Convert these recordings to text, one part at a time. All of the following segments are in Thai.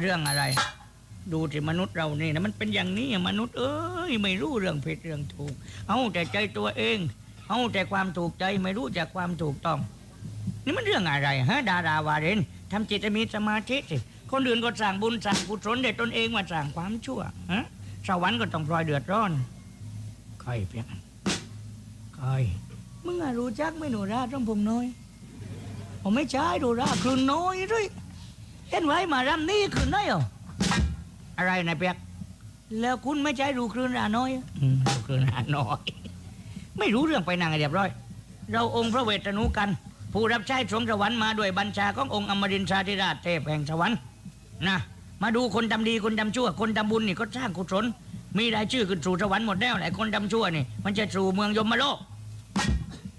เรื่องอะไร ดูที่มนุษย์เรานี่นะมันเป็นอย่างนี้อะมนุษย์เอ้ยไม่รู้เรื่องผิดเรื่องถูก เอาแต่ใจตัวเองเอาแต่ความถูกใจไม่รู้จักความถูกต้อง นี่มันเรื่องอะไรฮะดาราวาเรนทำจิตให้มีสมาธิสิคนอื่นก็สั่งบุญสั่งกุศลแต่ตนเองมาสั่งความชั่วฮะสวรรค์ก็ต้องพลอยเดือดร้อนใครเพียงใครมึงอะรู้จักไม่หนูราต้องผมน้อยผมไม่ใช่ดูราคืนน้อยด้วย เห็นไว้มารำนี่คืนน้อยเหรออะไรนายเปียกแล้วคุณไม่ใช่รูคลื่นราน้อยอืมรูคลื่นราน้อย ไม่รู้เรื่องไปนางให้เรียบร้อย เราองค์พระเวทนุกัน ผู้รับใช้สวงสวรรค์มาด้วยบัญชาขององค์อมรินทราธิราชเทพแห่งสวรรค์นะมาดูคนทำดีคนทำชั่ว คนทำบุญนี่ก็สร้างกุศลมีรายชื่อขึ้นสู่สวรรค์หมดแล้วแหละคนทำชั่วนี่ มันจะสู่เมืองยมโลก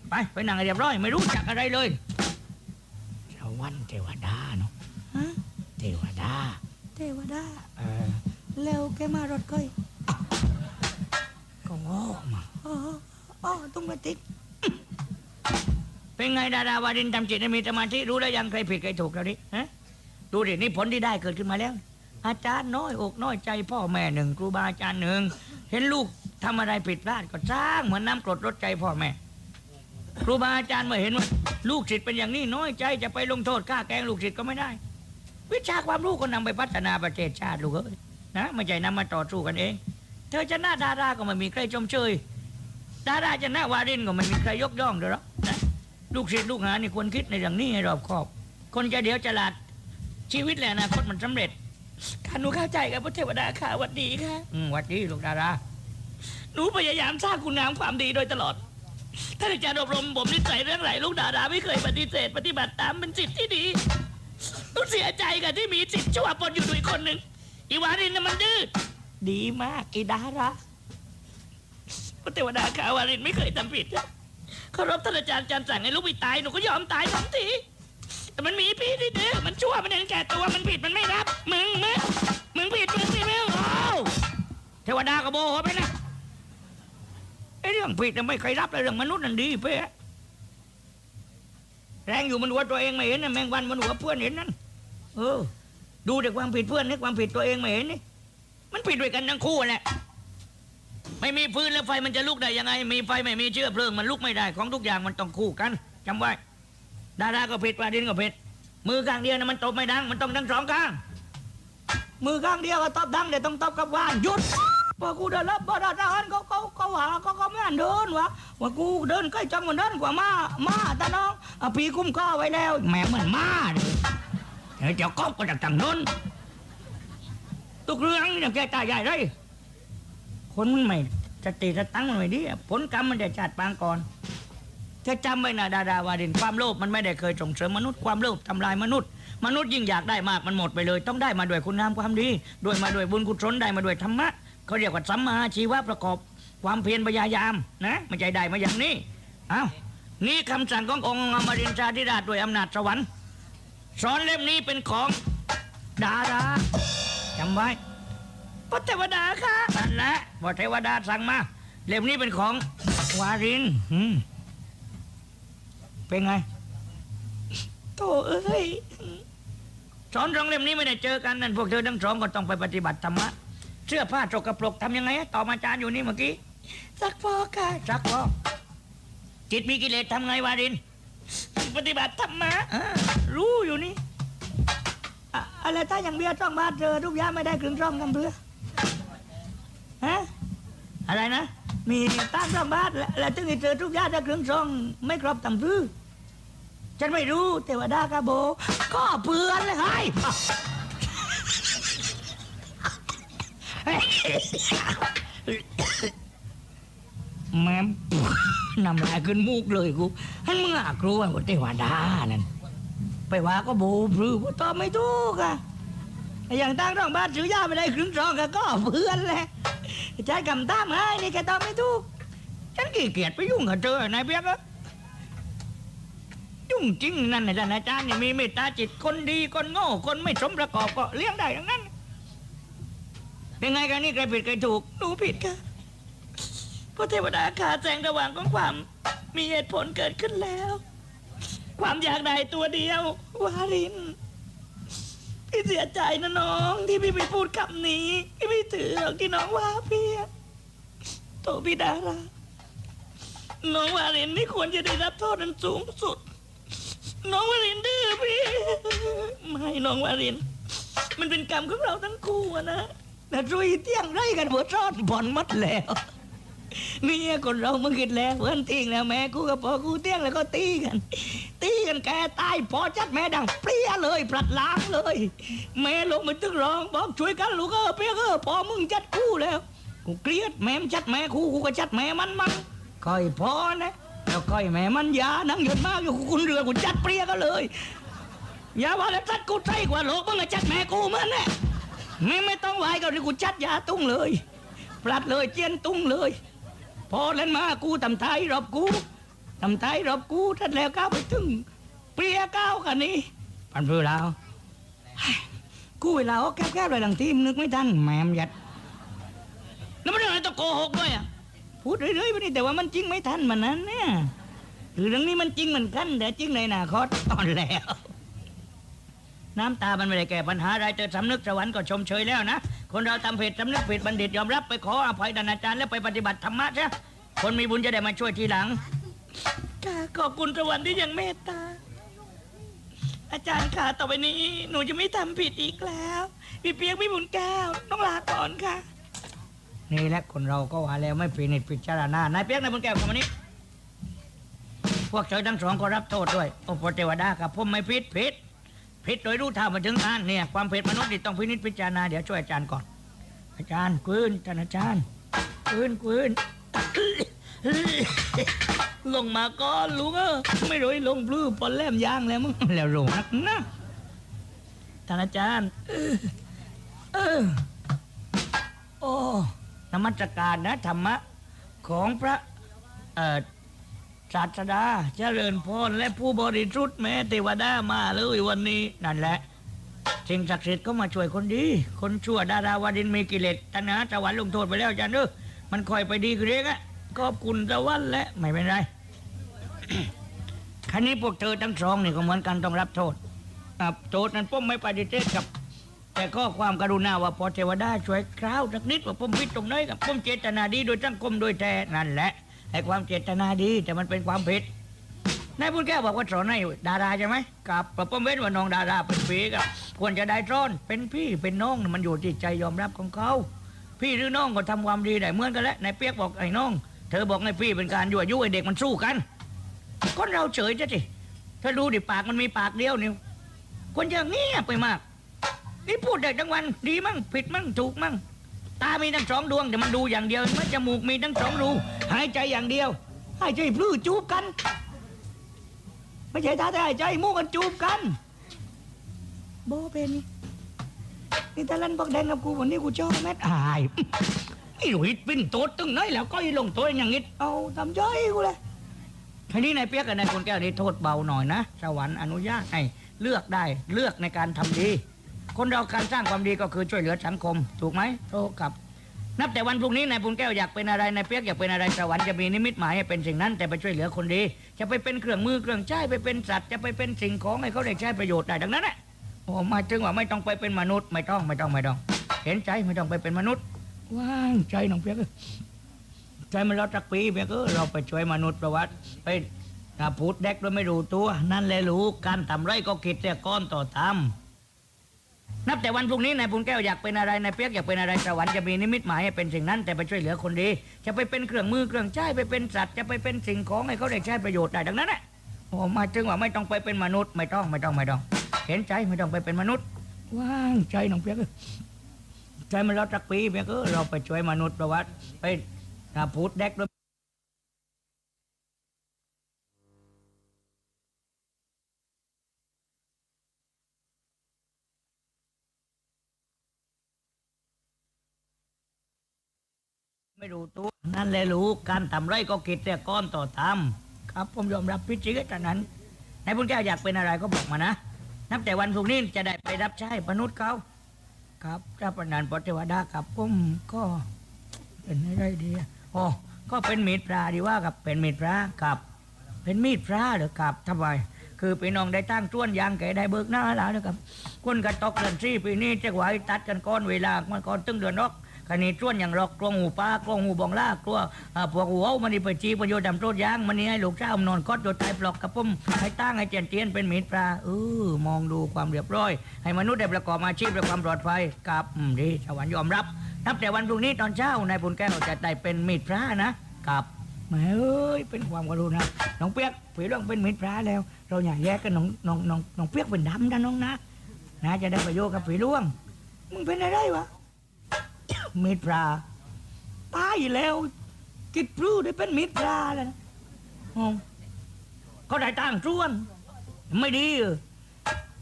ไปไปนั่งให้เรียบร้อย ไม่รู้จักอะไรเลยสวรรค์เทวดาเนาะฮะเทวดา เทวดาเออแล้วแกมารถก้อยก็โง่มาอ๋ออ๋อตุ้งกระติกเป็นไงดาราวาดินทำจิตให้มีสมาธิรู้แล้วยังใครผิดใครถูกแล้วดิฮะดูดินี่ผลที่ได้เกิดขึ้นมาแล้ว อาจารย์น้อยอกน้อยใจพ่อแม่หนึ่งครูบาอาจารย์หนึ่งเห็นลูกทำอะไรผิดพลาดก็สร้างเหมือนน้ำกรดลดใจพ่อแม่ ครูบาอาจารย์เมื่อเห็นว่าลูกศิษย์เป็นอย่างนี้น้อยใจจะไปลงโทษฆ่าแกล้งลูกศิษย์ก็ไม่ได้ วิชาความรู้ก็นำไปพัฒนาประเทศชาติลูกเอ้ยนะไม่ใช่นำมาต่อสู้กันเอง เธอจะหน้าดาราก็ไม่มีใครชมเชยดาราจะหน้าวารินก็ไม่มีใครยกย่องเด้อหรอกนะลูกศิษย์ลูกหานี่ควรคิดในเรื่องนี้ให้รอบคอบ คนจะเดี๋ยวจะหลาดชีวิตและอนาคตมันสำเร็จค่ะหนูเข้าใจกับพระเทวดาค่ะวัดดีค่ะอืมวัดดีลูกดาราหนูพยายามสร้างคุณงามความดีโดยตลอดท่านอาจารย์อบรมผมนิสัยเรื่องไหนลูกดาราไม่เคยปฏิเสธปฏิบัติตามเป็นจิตที่ดี หนูเสียใจกับที่มีจิตชั่วปนอยู่ด้วยคนหนึ่งอีวารินน่ะมันดื้อดีมากอีดาราพระเทวดาขาวารินไม่เคยทำผิดเคารพท่านอาจารย์จารย์สั่งให้ลูกไปตายหนูก็ยอมตายทันทีแต่มันมีพี่ที่ดื้อมันชั่วมันเห็นแก่ตัวมันผิดมันไม่รับ มึงมึงมึงผิดมึงผิดมึงโอ้เทวดาก็โบโหไปนะไอ้เรื่องผิดน่ะไม่เคยรับเลยเรื่องมนุษย์นั่นดีเป้ แรงอยู่มันหัวตัวเองไม่เห็นนะแมงวันมันหัวเพื่อนเห็นนั่นเออ ดูแต่ความผิดเพื่อนนี่ความผิดตัวเองไม่เห็นนี่มันผิดด้วยกันทั้งคู่แหละไม่มีฟืนแล้วไฟมันจะลุกได้ยังไง มีไฟไม่มีเชื้อเพลิงมันลุกไม่ได้ของทุกอย่างมันต้องคู่กันจำไว้ดาราก็ผิดปลาดินก็ผิดมือข้างเดียวนะมันตบไม่ดัง มันต้องทั้งสองข้าง มือข้างเดียวก็ตบดังเดี๋ยวต้องตบกับว่านหยุด พอกูเดินรับบ่ได้ทหารเขาเขาเขาหาเขาเขาไม่อ่านเดินวะว่ากูเดินใกล้จังมันเดินกว่ามามาตาน้องอะพี่คุ้มข้อไว้แล้วแหม่เหมือนมาเลยเดี๋ยวเจ้าก๊อบก็จากทางโน้นตุกเรื่องนี่แกตายใหญ่เลยคนมันไม่สติสตังค์มันไม่ดีผลกรรมมันจะจัดปางก่อนถ้าจำไว้นะดาดาวาดินความโลภมันไม่ได้เคยส่งเสริมมนุษย์ความโลภทำลายมนุษย์ มนุษย์ยิ่งอยากได้มากมันหมดไปเลย ต้องได้มาด้วยคุณงามความดีด้วยมาด้วยบุญกุศลได้มาด้วยธรรมะ เขาเรียกว่าสัมมาชีวะประกอบความเพียรพยายามนะไม่ใช่ได้มาอย่างนี้อ้าวนี่คำสั่งขององค์อมรินทราธิราชด้วยอำนาจสวรรค์สอนเล่มนี้เป็นของดาราจำไว้พระเทวดาค่ะนั่นแหละพอเทวดาสั่งมา เล่มนี้เป็นของวารินเป็นไงโธ่เอ้ยสอนสองเล่มนี้ไม่ได้เจอกันนั่นพวกเธอทั้งสองก็ต้องไปปฏิบัติธรรมะ เสื้อผ้าสกปรกทำยังไงอะตอบอาจารย์อยู่นี่เมื่อกี้สักพอค่ะซักพอกจิตมีกิเลสทำไงวาริน ปฏิบัติธรรมะอ่ารู้อยู่นี่อะอะไรถ้าอย่างเบียร์ต้องมาเจอทุกอย่างไม่ได้ครึ่งช่องกันเพื่อฮะอะไรนะ มีตั้งสองบาทและและถึงไอ้เจอทุกอย่างได้ครึ่งช่องไม่ครบตั้งพื้อฉันไม่รู้เทวดากาโบ ก็เพื่อนเลยให้ย แม่มนำลายขึ้นมูกเลยกูฮันมึงอะกลัวว่าเทวดานั่นไปว่าก็โบพรือผู้ตอบไม่ถูกอะอย่างตั้งสองบาทซื้อยาไม่ได้ครึ่งช่องก็ก็เพื่อนแหละใช้คำตามให้นี่แกตอบไม่ถูกฉันขี้เกียจไปยุ่งกับเธอนายเปียกอะยุ่งจริงนั่นนะท่านอาจารย์เนี่ยมีเมตตาจิตคนดีคนโง่คนไม่สมประกอบก็เลี้ยงได้อย่างนั้น เป็นไงกันนี่ใครผิดใครถูก หนูผิดค่ะเพราะเทวดาขาแสงระหว่างของความ มีเหตุผลเกิดขึ้นแล้ว ความอยากได้ตัวเดียว วาริน พี่เสียใจนะน้อง ที่พี่ไปพูดคำนี้พี่ไม่ถือหรอกที่น้องว่าพี่อะโตพี่ดาราน้องวาเลนไม่ควรจะได้รับโทษนั้นสูงสุด น้องวาเลนดื้อพี่ ไม่น้องวาเลนมันเป็นกรรมของเราทั้งคู่นะ แต่รุยเที่ยงไรกันหัวทอดบ่อนมัดแล้วเนี่ยคนเรามึงคิดแล้วเพื่อนทิ้งแล้วแม่กูกับพ่อกูเที่ยงแล้วก็ตีกัน ตีกันแกตายพอจัดแม่ดังเปรี้ยเลยปลัดล้างเลย แม่ลงมาตึกร้องบอกช่วยกันลูกเออเปี้ยกเออพอมึงจัดกูแล้วกูเกลียดแม่มจัดแม่กูกูก็จัดแม่มันมันคอยพอนะแล้วคอยแม่มันยานั่งหยดมากอยู่คุณเรือกูจัดเปรี้ยก็เลยอย่าว่าแล้วจัดกูใจกว่าโลกมึงอะจัดแม่กูมันแน่ ไม่ไม่ต้องไหวก็เลยกูจัดยาตุ้งเลยปลัดเลยเจียนตุ้งเลย พอเล่นมากูทำไทยรอบกูทำไทยรอบกูทัดแล้วก้าวไปถึง เปรียก้าวกันนี่ปันเพื่อเรากูเวลาเอาแก้วๆเลยหลังทีมนึกไม่ทันแหมมยัดแล้วมันเรื่องอะไรต้องโกหกด้วยอะพูดเรื่อยๆไปนี่แต่ว่ามันจริงไม่ทันมันนั้นเนี่ยหรือเรื่องนี้มันจริงเหมือนกันแต่จริงในอนาคตตอนแล้ว น้ำตามันไม่ได้แก้ปัญหาอะไรแต่สำนึกสวรรค์ก็ชมเชยแล้วนะ คนเราทำผิดสำนึกผิดบัณฑิตยอมรับไปขออภัยดานอาจารย์แล้วไปปฏิบัติธรรมะใช่คนมีบุญจะได้มาช่วยทีหลังค่ะขอบคุณสวรรค์ที่ยังเมตตา อาจารย์ค่ะต่อไปนี้ หนูจะไม่ทำผิดอีกแล้วพี่เปียกพี่บุญแก้วต้องลาก่อนค่ะ นี่แหละคนเราก็ว่าแล้วไม่พินิจพิจารณานายเปียกนายบุญแก้วคำนี้พวกเธอทั้งสองก็รับโทษด้วย โอปเทวดากับผมไม่ผิดผิด ผิดโดยรู้เท่ามาถึงอ่านเนี่ยความผิดมนุษย์นี่ต้องพินิจพิจารณาเดี๋ยวช่วยอาจารย์ก่อน อาจารย์กลืนท่านอาจารย์กลืนกลืน ลงมาก่อนลุงเออไม่รู้อ้ลงปลื้มปนแลมยางแล้วมึงแล้วรู้นักนะท่านอาจารย์เออโอ้นมัสการนะธรรมะของพระเอ่อ ศาสดาเจริญพรและผู้บริสุทธิ์แม้เทวดามาเลยวันนี้นั่นแหละ สิ่งศักดิ์สิทธิ์ก็มาช่วยคนดี คนชั่วดาราวาดินมีกิเลสตัณหาสวรรค์ลงโทษไปแล้วอาจารย์เด้อมันคอยไปดีคือเองอะขอบคุณสวรรค์และไม่เป็นไรครั้นี้พวกเธอทั้งสองนี่ก็เหมือนกันต้องรับโทษอะโทษนั้นผมไม่ปฏิเสธกับ แต่ก็ความกรุณาว่าพอเทวดาช่วยคราวสักนิดว่าผมผิดตรงไหนกับผมเจตนาดีโดยสังคมโดยแท้นั่นแหละ ไอ้ความเจตนาดีแต่มันเป็นความผิดนายพุทธแก้วบอกว่าสอนให้ดาราใช่ไหมกับผมเว้นว่าน้องดาราเป็นพี่กับควรจะได้ซ้อนเป็นพี่เป็นน้องมันอยู่ที่ใจยอมรับของเขา พี่หรือน้องก็ทำความดีได้เหมือนกันแหละนายเปียกบอกไอ้น้อง เธอบอกไอ้พี่เป็นการยั่วยุให้เด็กมันสู้กันคนเราเฉยจะสิถ้าดูดิปากมันมีปากเดียวนี่ควรจะเงียบไปมาก นี่พูดได้ทั้งวันดีมั่งผิดมั่งถูกมั่ง ตามีทั้งสองดวงแต่มันดูอย่างเดียวมันจมูกมีทั้งสองรูหายใจอย่างเดียวหายใจพลื้จูบกัน ไม่ใช่ตาแต่หายใจมูกกันจูบกันโบเป็นนี่ตะลันบอกแดงกับกูวันนี้กูชอบแมทอายไอ้หลุยปิ้นโต๊ดตึงไหนแล้วก็อีลงตัวอย่างงี้เอาทำใจกูเลยทีนี้นายเปียกกับนายคนแก้วนี่โทษเบาหน่อยนะสวรรค์อนุญาตให้เลือกได้เลือกในการทำดี คนเราการสร้างความดีก็คือช่วยเหลือสังคม ถูกไหมโตกับ นับแต่วันพรุ่งนี้นายปุณแก้วอยากเป็นอะไรนายเปียกอยากเป็นอะไรสวรรค์จะมีนิมิตหมายให้เป็นสิ่งนั้น แต่ไปช่วยเหลือคนดี จะไปเป็นเครื่องมือเครื่องใช้ไปเป็นสัตว์จะไปเป็นสิ่งของให้เขาได้ใช้ประโยชน์ได้ดังนั้นแหละโอ้หมายถึงว่าไม่ต้องไปเป็นมนุษย์ไม่ต้องไม่ต้องไม่ต้อง เห็นใจไม่ต้องไปเป็นมนุษย์ว่างใจน้องเปียกใจมันเราจักปีเปียกเออเราไปช่วยมนุษย์ประวัติไปถ้าพูดเด็กโดยไม่รู้ตัว นั่นแหละรู้การทำไรก็คิดแต่ก้อนต่อทำ นับแต่วันพรุ่งนี้นายปุณแก้วอยากเป็นอะไรนายเปียกอยากเป็นอะไรสวรรค์จะมีนิมิตหมายให้เป็นสิ่งนั้นแต่ไปช่วยเหลือคนดี จะไปเป็นเครื่องมือเครื่องใช้ไปเป็นสัตว์จะไปเป็นสิ่งของให้เขาได้ใช้ประโยชน์ได้ดังนั้นแหละโอ้หมายถึงว่าไม่ต้องไปเป็นมนุษย์ไม่ต้องไม่ต้องไม่ต้อง เห็นใจไม่ต้องไปเป็นมนุษย์ ว่างใจน้องเปียกใจมันเราจักปีเปียกเออเราไปช่วยมนุษย์ประวัติไปถ้าพูดเด็กโดย ไม่รู้ตัวนั่นแหละรู้การทำไรก็คิดแต่ก้อนต่อทำครับผมยอมรับพิจิตรนั้นนายพุทธเจ้าอยากเป็นอะไรก็บอกมานะ นับแต่วันพรุ่งนี้จะได้ไปรับใช้มนุษย์เขาครับเจ้าประนานปเทวดาครับผมก็เป็นอะไรดีอะอ๋อก็เป็นมีดพระดีว่ากับเป็นมีดพระครับ เป็นมีดพระหรือครับทำไมคือพี่น้องได้ตั้งจ้วนยางแก่ได้เบิกหน้าแล้วนะครับคนกระตกเดือนสี่ปีนี้จะไหวตัดกันก้อนเวลามันก่อนตึงเดือนนอก คันนี้จ้วนอย่างรอกกลวงหูปลากลวงหูบองล่ากลัวพวกหัวมันนี่ไปจีประโยชน์ดำโทษยางมันนี่ให้ลูกเจ้านอนคอดโดดตายปลอกกระปุ่มให้ตั้งให้เจียนเตียนเป็นหมีปลาเออมองดูความเรียบร้อย ให้มนุษย์ได้ประกอบอาชีพด้วยความปลอดภัยกับอืมดีสวรรค์ยอมรับนับแต่วันพรุ่งนี้ตอนเช้านายบุญแก้วจะได้เป็นมีดพระนะกับแม่เอ้ยเป็นความกรุณาน้องเปียกผีเรื่องเป็นมีดพระแล้ว เราอย่าแยกกันน้องน้องน้องน้องเปียกเป็นดำนะน้องนะนะจะได้ประโยชน์กับผีร่วงมึงเป็นอะไรวะ มีดพระตายแล้วกิดพลูได้เป็นมีดพระแล้วนะอ๋อเขาได้ตั้งจ้วน ไม่ดีเออ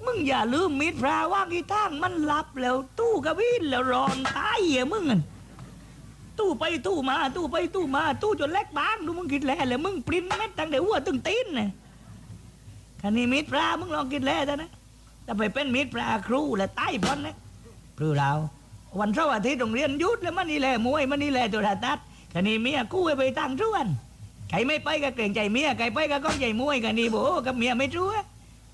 มึงอย่าลืมมีดพระว่างที่ทางมันหลับแล้วตู้กระวินแล้วรอนตายเหี้ยมึงอะตู้ไปตู้มา ตู้ไปตู้มา ตู้จนเล็กบางดูมึงคิดแล้วเลยมึงปริ้นเม็ดตั้งแต่หัวตึงตีนน่ะคันนี้มีดพระมึงลองคิดแล้วนะถ้าไปเป็นมีดพระครูแล้วตายพ้นนะพรือเรา วันเสาร์อาทิตย์โรงเรียนหยุดแล้วมันนี่แหละมวยมันนี่แหละตัวทัศน์คันนี้เมียกู้ไปตั้งชวนใครไม่ไปก็เกรงใจเมียใครไปก็ก้องใจมวยกันนี่โบกับเมียไม่รู้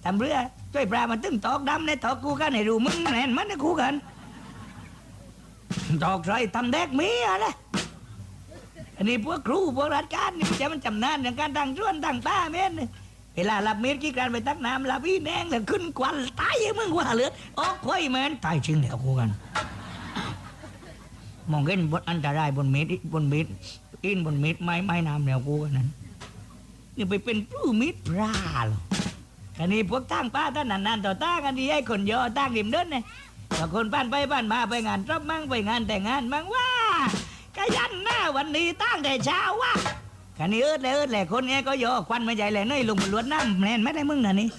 ทำเรือช่วยปลามันตึ้งตอกดำในตอกกูกันให้รู้มึงแน่นมันนะกูกันตอกใส่ทำแดกเมียนะอันนี้พวกครูพวกราชการนี่มันจะมันจำนานอย่างการตั้งชวนตั้งป้าเม่นเวลารับเมียกี่การไปตักน้ำรับอีแดงแล้วขึ้นควันตายมึงว่าเหลือดออกควยแมนตายจริงเดี๋ยวกูกัน มองเห็นบนอันตรายบนเม็ดบนเม็ดอินบนเม็ดไม้ไม้น้ำแล้วกูนั้นนี่ไปเป็นผู้มิตรพระหรออันนี้พวกตั้งป้าท่านนานๆต่อตั้งกันดีให้คนเยอตั้งริมเดินเนี่ยบาคนบ้านไปบ้านมาไปงานรับมั่งไปงานแต่งงานมั่งว่าก็ยันหน้าวันนี้ตั้งแต่เช้าว่าคันนี้เอิดเลยเอิดเลยคนเนี้ยก็เยอควันไม่ใหญ่เลยเนยลงมาล้วนน้ำแน่นไม่ได้มึงนะนี่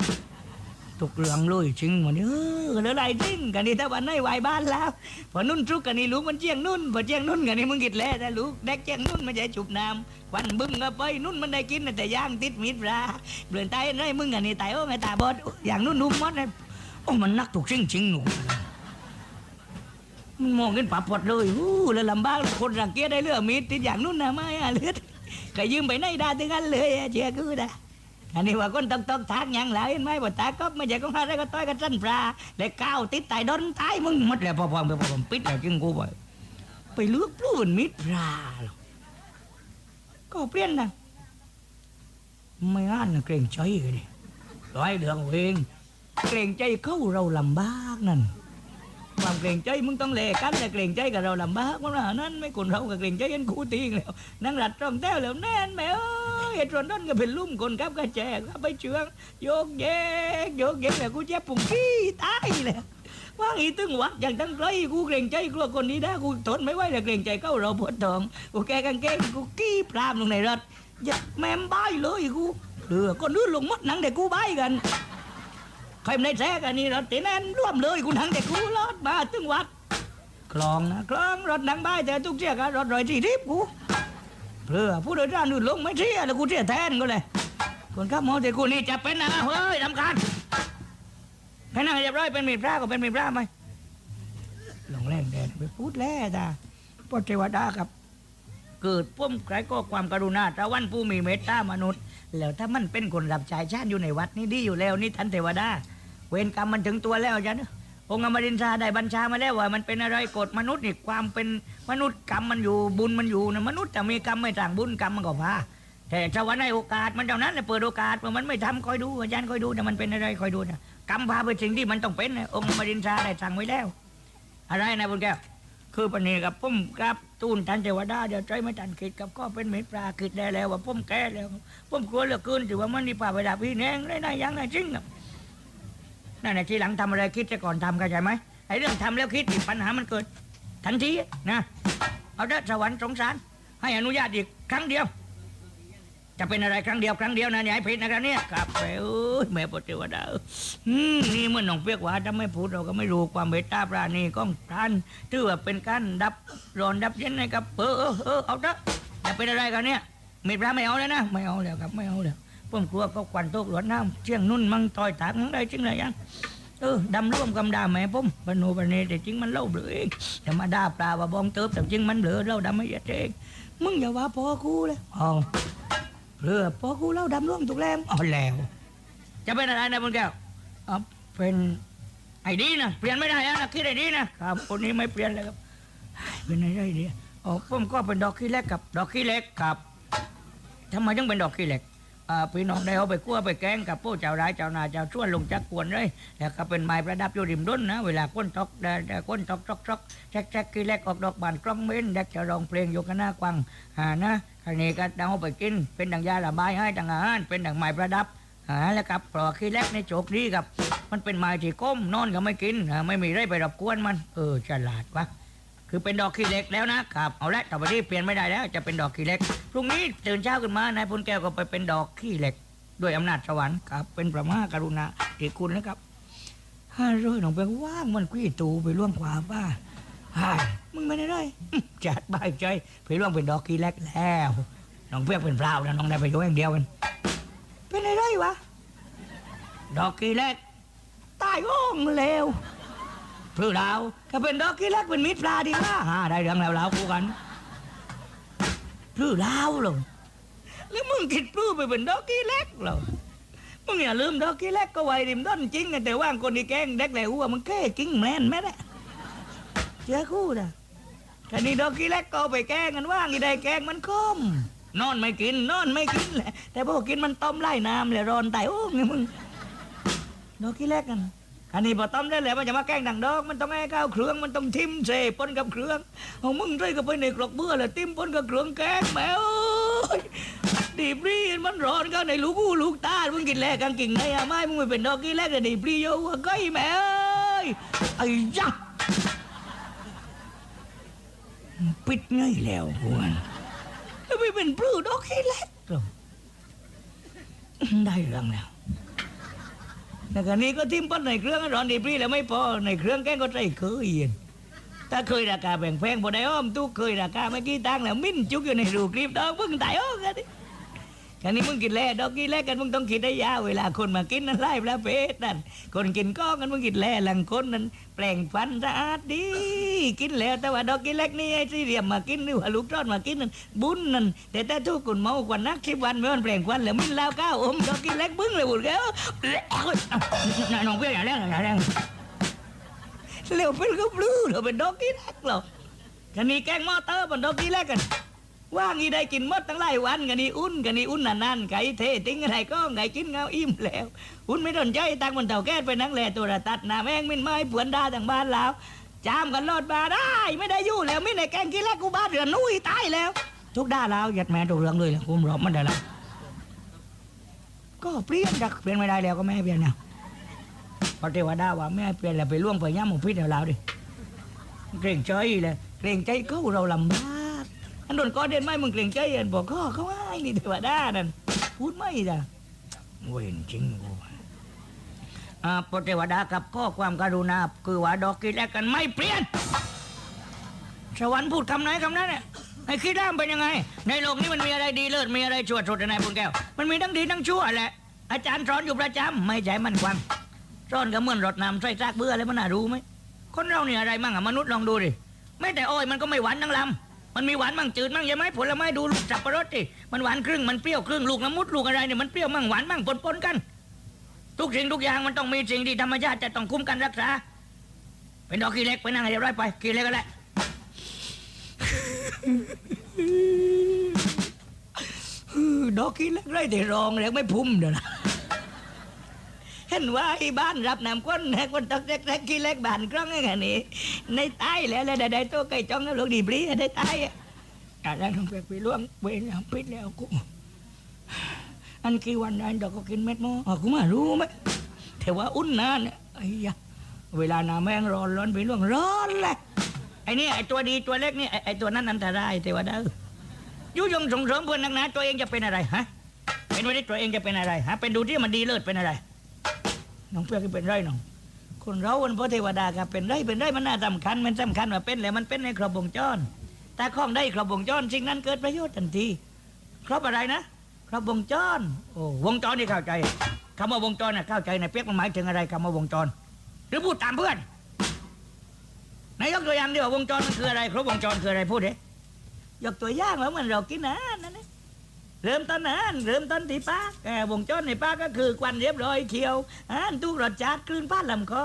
ตกเรื่องเลยจริงวันนี้เออแล้วไรจริงกันนี้ถ้าวันนี้ไหวบ้านแล้วพอนุ่นทุกกันนี้ลูกมันเจียงนุ่นพอเจียงนุ่นกันนี้มึงกิดแล้วแต่ลูกเด็กเจียงนุ่นไม่ใช่จุบน้ำควันบึ้งก็ไปนุ่นมันได้กินแต่ย่างติดมิดราเปลี่ยนตายไรมึงอันนี้ตายโอ้ไม่ตาบอดอย่างนู้นนุ่มมดเลยโอ้มันนักถูกจริงจริงหนูมันมองกันปับปดเลยอู้แล้วลำบากคนรังเกียจได้เรื่องมีดติดอย่างนู้นนะไม่อะเลือดก็ยืมไปไหนได้ถึงกันเลยเชียร์คือได้ อันนี้ว่าคนตกตกทางอย่างไรเห็นไหมว่าตาก็ไม่ใช่ของอะไรก็ต้อยกันสั้นปลาได้ก้าวติดตายดนตายมึงหมดแล้วพอพอพอพอปิดแล้วจึงกูไปไปเลือกปลุ้นมิดปลาหรอกก็เปลี่ยนนะไม่อ่านเกรงใจกันดิร้อยเดืองเองเกรงใจเข้าเราลำบากนั่น ความเกรงใจมึงต้องแลกกันแต่เกรงใจกับเราลำบากเพราะว่านั้นไม่คนเรากับเกรงใจกันคู่ตีกันแล้วนั่งรัดตรงแต้วแล้วแน่นแม่เอ้ยเหตุรนนั้นก็เป็นลุ่มคนครับกระแจครับไปเชืองโยกเยกโยกเยกแล้วกูเจ็บปุ่งขี้ตายเลยว่างอีตึงวัดอย่างตั้งไรกูเกรงใจกลัวคนนี้ได้กูทนไม่ไหวเลยเกรงใจเข้าเราปวดท้องกูแกกางเกงกูกี้พรามลงในรถยัดแม่มบายเลยกูเออก็นื้อลงมัดหนังเด็กกูบายกัน ใครไม่ได้แท้กันนี่รถตีแน่นร่วมเลยกูหนังเด็กกูรถมาถึงวัดคลองนะคลองรถหนังบายแต่ทุกเที่ยกันรถรอยที่ริบกูเพื่อผู้โดยสารนู่นลงไม่เที่ยแล้วกูเที่ยแทนก็เลยคนขับมอเตอร์กูนี่จะเป็นนะเฮ้ยทำการให้นั่งเรียบร้อยเป็นมีพระก็เป็นมีพระไหมลงแรงแดดไปพูดแล้วตาพระเทวดาครับ เกิดพุ่มใครก็ความกรุณาตะวันผู้มีเมตตามนุษย์ แล้วถ้ามันเป็นคนรับใช้ชาติอยู่ในวัดนี่ดีอยู่แล้วนี่ท่านเทวดา เวรกรรมมันถึงตัวแล้วจ้ะเนอะองค์อมรินทราได้บัญชามาแล้วว่ามันเป็นอะไรกฎมนุษย์นี่ความเป็นมนุษย์กรรมมันอยู่บุญมันอยู่นะมนุษย์แต่มีกรรมไม่ต่างบุญกรรมมันก็พาแต่สวรรค์ให้โอกาสมันเท่านั้นแหละเปิดโอกาสมันไม่ทำคอยดูอาจารย์คอยดูนะมันเป็นอะไรคอยดูนะกรรมพาไปสิ่งที่มันต้องเป็นะองค์อมรินทราได้สั่งไว้แล้ว อะไรนะบุญแก้วคือปณีกับพุ่มกับตูนทันเทวดาเดี๋ยวใจไม่ทันคิดกับก็เป็นเม็ดปลาคิดได้แล้วว่าพุ่มแก่แล้วพุ่มกลัวเหลือเกินถือว่ามันนี่ป่าเวลาพี่แนงได้นายยังนายจริงอะ นั่นแหละทีหลังทำอะไรคิดจะก่อนทำเข้าใจไหมไอ้เรื่องทำแล้วคิดอีกปัญหามันเกิด ทันทีนะ เอาเด้อสวรรค์สงสาร ให้อนุญาตอีกครั้งเดียว จะเป็นอะไรครั้งเดียวครั้งเดียวนะอย่าให้ผิดนะครับเนี่ยครับแม่เอ้ยแม่ปฏิวดาเอ้ยอืมนี่เมื่อน้องเปียกว่าถ้าไม่พูดเราก็ไม่รู้ความเมตตาปราณีของท่านถือว่าเป็นการดับร้อนดับเย็นให้กับเออเออเออเอาเถอะจะเป็นอะไรกันเนี่ยเมตตาไม่เอาแล้วนะไม่เอาแล้วครับไม่เอาแล้ว ผมกลัวก็ควันตกหลวดน้ำเชียงนุ่นมังต่อยตากมังได้จริงเลยยังเออดำร่วมกำดาแม่ผมปนูปนีแต่จริงมันเล่าเบลอเองแต่มาด่าปลาว่าบองเติบแต่จริงมันเบลือเล่าดำไม่เย็ดเองมึงอย่าว่าพ่อกูเลยอ๋อเรือพ่อกูเล่าดำร่วมถูกแล้วเอแล้ว จะเป็นอะไรนะบนแก้วอ๋อเป็นไอ้ดีนะเปลี่ยนไม่ได้นะคิดไอ้ดีนะครับคนนี้ไม่เปลี่ยนเลยครับเป็นอะไรดีอ๋อผมก็เป็นดอกขี้เล็กกับดอกขี้เล็กครับทำไมถึงเป็นดอกขี้เล็ก พี่น้องได้เอาไปคั่วไปแกงกับผู้เจ้าร้ายเจ้านาเจ้าช่วนลงจากกวนเลยแล้วก็เป็นไม้ประดับอยู่ริมด้นนะเวลาก้นตกได้ก้นตกตกตกแจ๊กแจ๊กขี้เล็กออกดอกบานกล้องเม้นเด็กจะร้องเพลงอยู่กันหน้ากวังอ่านะคันนี้ก็เอาไปกินเป็นดังยาระบายให้ดังอาหารเป็นดังไม้ประดับหาแล้วครับปลอกขี้เล็กในโจกนี้ครับ มันเป็นไม้ที่ก้มนอนก็ไม่กินไม่มีไรไปรบกวนมัน เออฉลาดวะ คือเป็นดอกขี้เหล็กแล้วนะครับเอาละต่อไปนี้เปลี่ยนไม่ได้แล้วจะเป็นดอกขี้เหล็กพรุ่งนี้ตื่นเช้าขึ้นมานายพลแก้วก็ไปเป็นดอกขี้เหล็ก ด้วยอำนาจสวรรค์ครับเป็นพระมากรุณาธิคุณนะครับฮ่ารื่อยหนองไปว่างมันกี้ตูไปล่วงขวาบ้าฮ่ามึงไม่ได้เลยจัดบายใจไปล่วงเป็นดอกขี้เหล็กแล้วน้องเพียกเป็นเปล่านะน้องได้ไปโยอย่างเดียวกันเป็นอะไรวะดอกกีเล็กตายโอ้งเลว พลือดาวก็เป็นดอกกีเล็กเป็นมิตรปลาดีนะฮาได้เรื่องแล้วแล้วกูกันพลือดาวเหรอแล้วมึงคิดพลือไปเป็นดอกกีเล็กหรอมึงอย่าลืมดอกกีเล็กก็ไวริมต้นจริงแต่ว่างคนที่แกล้งเด็กแหล่หัวมึงแค่กิ้งแมนแม่ได้เจ้าคู่นะแค่นี้ดอกกีเล็กก็ไปแกล้งกันว่างอีได้แกล้งมันคมนอนไม่กินนอนไม่กินแหละแต่พอกินมันต้มไล่น้ำเลยร้อนตายโอ้ยมึงดอกขี้แรกกัน อันนี้พอต้มได้แล้วมันจะมาแกล้งดังดอกมันต้องให้ข้าวเครื่องมันต้องทิมเสปนกับเครื่องเอามึงใส่กับไปในกรอกเบื่อเลยทิมปนกับเครื่องแกงแมวดีปรีมันร้อนก็ในลูกหูลูกตามึงกินแลกกันกิ่งไหนอะไม่มึงไม่เป็นดอกขี้แรกเลยดีปรีโยหัวก้อยแมวไอ้ยักษ์ปิดง่ายแล้วพวนแล้วไม่เป็นปลื้ดอกขี้เล็กหรอกได้เรื่องแล้ว แต่กันนี้ก็ทิ้มปั้นในเครื่องร้อนดีปรีแล้วไม่พอในเครื่องแกงก็ใจเคยเย็นถ้าเคยราคาแพงแพงพอได้อ้อมตู้เคยราคาเมื่อกี้ตังแล้ว มิ้นจุกอยู่ในรูคลิปดองเพิ่งตายอ้อกันดิ กันนี้มึงกินแล่ดอกกินแล่กันมึงต้องคิดได้ยาวเวลาคนมากินนั่นไล่ปลาเพชรนั่นคนกินก้องกันมึงกินแล่หลังคนนั้นแปลงฟันสะอาดดี กินแล้วแต่ว่าดอกกินเล็กนี่ไอ้ที่เรียมมากินหรือว่าลูกทอดมากินนั่นบุญนั่นแต่ถ้าทุกคนเมากว่านักสิบวันไม่วันแปลงฟันแล้วมิ้นล้วก้าวอมดอกกินเล็กบึ้งเลยบุญแก้วน้องเปี้ยอย่าแรงอย่าแรงเร็วเป็นก็บลูเราเป็นดอกกินเล็กหรอกกันนี้แกงมอเตอร์เป็นดอกกินเล็กกัน ว่างอีได้กินมดตั้งหลายวันกันนี่อุ่นกันนี่อุ่นนานๆไก่เทติ้งอะไรก็ไก่กินเงาอิ่มแล้วอุ่นไม่สนใจตังมันเต่าแก้ไปนังแลตัวระตัดหน้าแม่งมินไม้เผือนดาทางบ้านแล้วจามกันรอดมาได้ ไม่ได้ยู่แล้วไม่ในแกงกินแล้วกูบ้าเดือนนุ้ยตายแล้ว ทุกด้าแล้วหยัดแม่ถูกเรื่องเลยแหละคุมรอบมันได้แล้วก็เปลี่ยนจากเปลี่ยนไม่ได้แล้วก็ไม่ให้เปลี่ยนนะพอเทวดาว่าไม่ให้เปลี่ยนแล้วไปล่วงไปย่ำหมูพิษแล้วดิเกรงใจเลยเกรงใจเขาเราลำบาก อันโดนก้อเด่นไม่มึงเกรงใจอันบอกข้อเขาให้นี่เทวดานั่นพูดไม่จ้ะเว้นจริงกูอ่าพระเทวดากับข้อความกรุณาคือว่าดอกกิแลกกันไม่เปลี่ยน สวรรค์พูดคำไหนคำนั้นเนี่ยไอ้คิดได้มันเป็นยังไง ในโลกนี้มันมีอะไรดีเลิศมีอะไรชั่วสุดในบุญแก้ว มันมีทั้งดีทั้งชั่วแหละ อาจารย์สอนอยู่ประจำไม่ใช่มันควันสอนก็เหมือนรดน้ำใส่ซากเบื่อแล้วมันน่ารู้ไหมคนเราเนี่ยอะไรมั่งอะมนุษย์ลองดูดิไม่แต่อ้อยมันก็ไม่หวานทั้งลำ มันมีหวานมั่งจืดมั่งใช่ไหมผลไม้ดูลูกสับปะรดดิมันหวานครึ่งมันเปรี้ยวครึ่งลูกละมุดลูกอะไรเนี่ยมันเปรี้ยวมั่งหวานมั่งปนๆกัน ทุกสิ่งทุกอย่างมันต้องมีสิ่งที่ธรรมชาติจะต้องคุ้มกันรักษา เป็นดอกขี้เล็กไปนั่งให้เรียบร้อยไปขี้เล็กก็แล้วดอกขี้เล็กไรแต่รองแล้วไม่พุ่มเดี๋ยวนะ เห็นว่าไอ้บ้านรับน้ำก้นนะคนตอกเล็กๆขี้เล็กบานกล้องไอ้ไงนี่ในใต้แล้วแล้วได้ตัวไก่จ้องแล้วลูกดีบรีได้ใต้อะแต่แล้วต้องไปไปล่วงเวรแล้วปิดแล้วกูอันกี่วันนั้นดอกก็กินเม็ดมออ๋อกูมารู้ไหมแต่ว่าอุ่นนานเนี่ยไอ้ยะเวลาหนาแมงร้อนร้อนไปล่วงร้อนเลยไอ้นี่ไอ้ตัวดีตัวเล็กนี่ไอ้ตัวนั้นอันตรายแต่ว่าเด้อยุยงส่งเสริมเพื่อนนักหนาตัวเองจะเป็นอะไรฮะเป็นวันนี้ตัวเองจะเป็นอะไรฮะเป็นดูที่มันดีเลิศเป็นอะไร น้องเปียกเป็นไรน้องคนเราวันพระเทวดากับเป็นไรเป็นไรมันน่าสำคัญมันสำคัญว่าเป็นแล้วมันเป็นในครบวงจรแต่ข้องได้ครบวงจรสิ่งนั้นเกิดประโยชน์ทันทีครบอะไรนะ ครับวงจรโอ้วงจรนี่เข้าใจคำว่าวงจรน่ะเข้าใจในเปียกมันหมายถึงอะไรคำว่าวงจร หรือพูดตามเพื่อนนายกตัวอย่างดิว่าวงจรมันคืออะไรครบวงจรคืออะไรพูดดิยกตัวอย่างแล้วมันเรากินอาหารนั่นนะ เริ่มต้นอาหารเริ่มต้นที่ป้ากวงจรในป้าก็คือควันเรียบร้อยเคี้ยวอาหารทุกรสชาติคลื่นพานลำคอ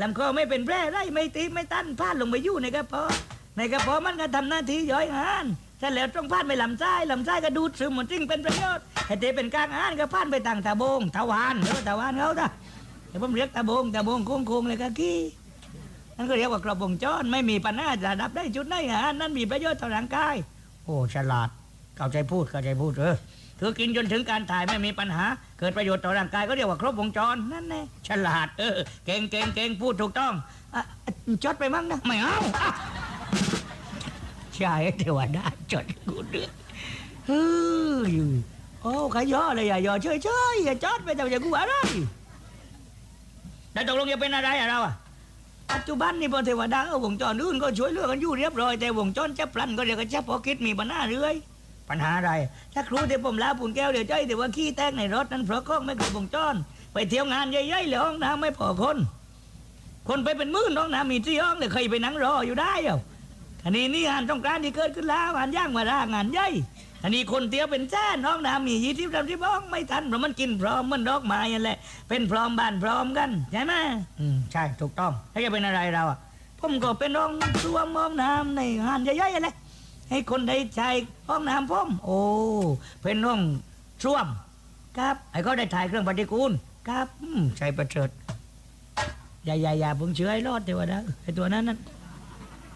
ลำคอไม่เป็นแผลไรไม่ตีไม่ตันพานลงไปอยู่ในกระเพาะในกระเพาะมันก็ทำหน้าที่ย่อยอาหารเสร็จแล้วต้องพานไปลำไส้ลำไส้ก็ดูดซึมหมันจึงเป็นประโยชน์ไอ้เตเป็นกลางอาหารก็พานไปต่างตาบงทวารเออทวารเขาจ้ะเดี๋ยวผมเรียกตาบงตาบงโค้งโค้งๆเลยก็ขี้นั่นก็เรียกว่ากระบวงจรไม่มีปัญหาระดับได้จุดได้อาหารนั่นมีประโยชน์ต่อร่างกายโอ้ฉลาด เข้าใจพูดเข้าใจพูดเออคือกินจนถึงการถ่ายไม่มีปัญหา เกิดประโยชน์ต่อร่างกายก็เรียกว่าครบวงจรนั่นแน่ฉลาดเออเก่งเก่งเก่งพูดถูกต้องอะอะจดไปมั้งนะไม่เอาอะใช่เทวดาจดกูเดือดเฮ้ยโอ้ขย่อเลยอย่าย่อเฉยเฉยอย่าจดไปแต่อย่ากูอะไรแต่ตกลงจะเป็นอะไรอะเราอะปัจจุบันนี่พอเทวดาเอาวงจรอื่นก็ช่วยเหลือกันอยู่เรียบร้อยแต่วงจรจะพลันก็เรียกว่าเฉพาะกิจมีปัญหาเรื่อย ปัญหาอะไร ถ้าครูที่ผมลาปุ่นแก้วเดี๋ยวใจแต่ว่าขี้แตกในรถนั้นเพราะกล้องไม่ครบวงจรไปเที่ยวงานใหญ่ๆเลยห้องน้ำไม่พอคน คนไปเป็นหมื่นห้องน้ำมีที่ห้องเลยเคยไปนั่งรออยู่ได้เหรออันนี้นี่งานต้องกรารที่เกิดขึ้นแล้วงานย่างมาร่างานใหญ่อันนี้คนเที่ยวเป็นแจ้นห้องน้ำมียี่สิบสามสิบห้องไม่ทันเพราะมันกินพร้อมเหมันดอกไม้นั่นแหละเป็นพร้อมบ้านพร้อมกันใช่ไหมอืมใช่ถูกต้องถ้าจะเป็นอะไรเราอะผมก็เป็นห้องส้วมห้องน้ำในงานใหญ่ๆอะไร ให้คนได้ใช้ห้องน้ำผมโอ้เป็นห้องส้วม ครับไอ้ก็ได้ถ่ายเครื่องปฏิกูลครับอืมใช่ประเสริฐอย่าอย่าอย่าผมเชื่อไอ้รอดเทวดาไอ้ตัวนั้นนั่น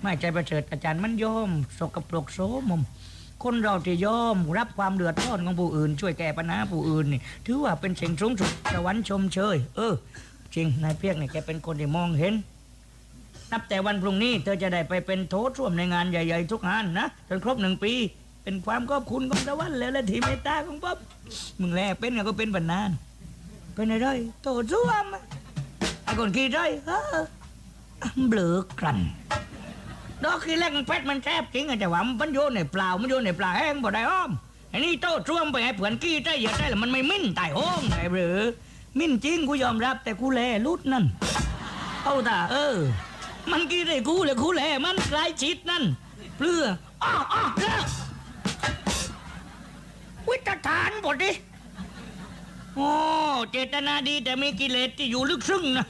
ไม่ใจประเสริฐอาจารย์มันยอมสกปรกโสมมคนเราที่ยอมรับความเดือดร้อนของผู้อื่น ช่วยแก้ปัญหาผู้อื่นนี่ถือว่าเป็นสิ่งสูงสุดสวรรค์ชมเชย เออ จริงนายเพียกเนี่ยแกเป็นคนที่มองเห็น นับแต่วันพรุ่งนี้เธอจะได้ไปเป็นโถร่วมในงานใหญ่ๆทุกงานนะจนครบหนึ่งปี เป็นความขอบคุณของตะวันแล้วและทีเมตตาของป๊อบมึงแลเป็นก็เป็นบันนาน เป็นอะไรโตร่วมไอ้คนขี้ไรเออเบลอกรันดอกขี้แรกมันเพชรมันแทบจริงอะแต่ว่ามันโยนในเปล่ามันโยนในปล่าแห้งบ่ได้อ้อมไอ้นี่โต้ช่วมไปให้เผื่อนกี้ได้เยอะได้แล้วมันไม่มิ้นตายโห้องไอ้เบรือมิ้นจริงกูยอมรับแต่กูแลลุดนั่นเอาตาเออ มันกี้ได้กูเลยกูแล่มันกลายชิดนั่นเปลืออ้ออ้อเลิกวิตฐานบทดิโอ้เจตนาดีแต่มีกิเลสที่อยู่ลึกซึ้งนะ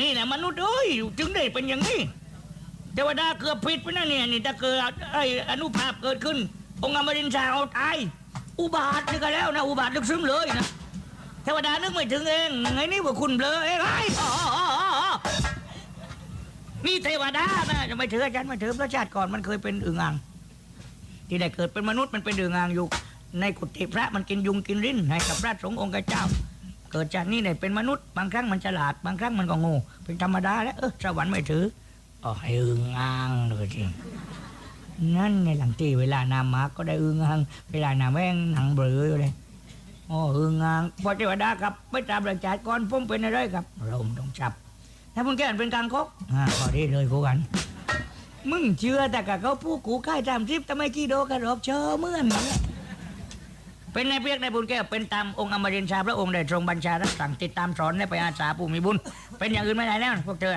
นี่แหละมนุษย์เอ้ยถึงได้เป็นอย่างนี้เทวดาเกือบผิดไปนะเนี่ยนี่ถ้าเกิดไอ้อนุภาพเกิดขึ้น องค์อมรินทราเอาตายอุบาทนี่ก็แล้วนะอุบาทลึกซึ้งเลยนะเทวดานึกไม่ถึงเองไงนี่ว่าคุณเบลอเองไอ้ อ๋ออ๋ออ๋ออ๋อนี่เทวดานะจะไม่ถืออาจารย์ไม่ถือพระชาติก่อนมันเคยเป็นอึ่งอ่าง ที่ได้เกิดเป็นมนุษย์มันเป็นอึ่งอ่างอยู่ ในกุฏิพระมันกินยุงกินริ้นให้กับพระสงฆ์องค์เจ้า เกิดจากนี่เนี่ยเป็นมนุษย์ บางครั้งมันฉลาดบางครั้งมันก็โง่เป็นธรรมดาแล้วเออสวรรค์ไม่ถืออ๋อให้อึงอ่างเลยจริงนั่นในหลังที่เวลานามาก็ได้อึงอ่างเวลานาแม่งหนังเบลออยู่เลยอ๋ออึงอ่างพอเทวดาครับไปตามประจัดก่อนผมเป็นอะไรครับเราต้องจับ ถ้ามึงแก่นเป็นกลางคกอ่าพอดีเลยพวกกัน มึงเชื่อแต่กับเขาผู้กูค่ายตามทริปทำไมกี่โดกระรอบเชอเหมื่อนเนี่ยเป็นนายเพียกนายบุญแก้วเป็นตามองค์อมรินทราพระองค์ได้ทรงบัญชารับสั่งติดตามสอนและไปอาสาผู้มีบุญ เป็นอย่างอื่นไม่ได้แล้วพวกเธอ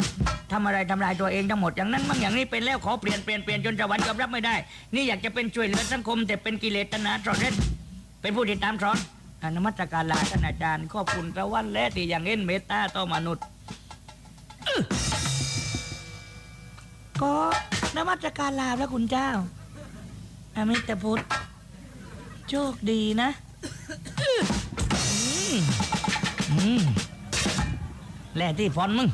ทำอะไรทำลายตัวเองทั้งหมดอย่างนั้นบ้างอย่างนี้เป็นแล้วขอเปลี่ยนเปลี่ยนเปลี่ยนจนสวรรค์ยอมรับไม่ได้ นี่อยากจะเป็นช่วยเหลือสังคม แต่เป็นกิเลสตัณหาสอนเล่นเป็นผู้ติดตามสอนอนุมัตการลาท่านอาจารย์ขอบคุณตะวันและที่อย่างเห็นเมตตาต่อมนุษย์อื้อ ก็นมัตการลาพระคุณเจ้า อมิตรพุทธ โชคดีนะ อื้ออืมอืมแหล่ที่ฟอนมึง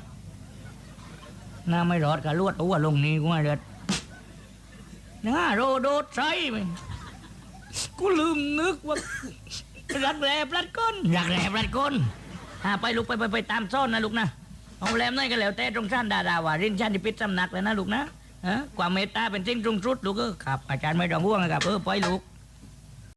น้าไม่รอดกับลวดอ้วลงนี้กูไม่เดือดน้าโรโดดใส่ไปกูลืมนึกว่า รักแร้ปลัดก้นรักแร้ปลัดก้นอ่าไปลูกไปไปไปตามซ่อนนะลูกนะ เอาแรมนั่นก็แล้วแต่ตรงชั้นดาดาวารินชั้นที่ปิดสำนักเลยนะลูกนะฮะความเมตตาเป็นสิ่งตรงสุดลูกเออครับอาจารย์ไม่ต้องห่วงนะครับเออไปลูก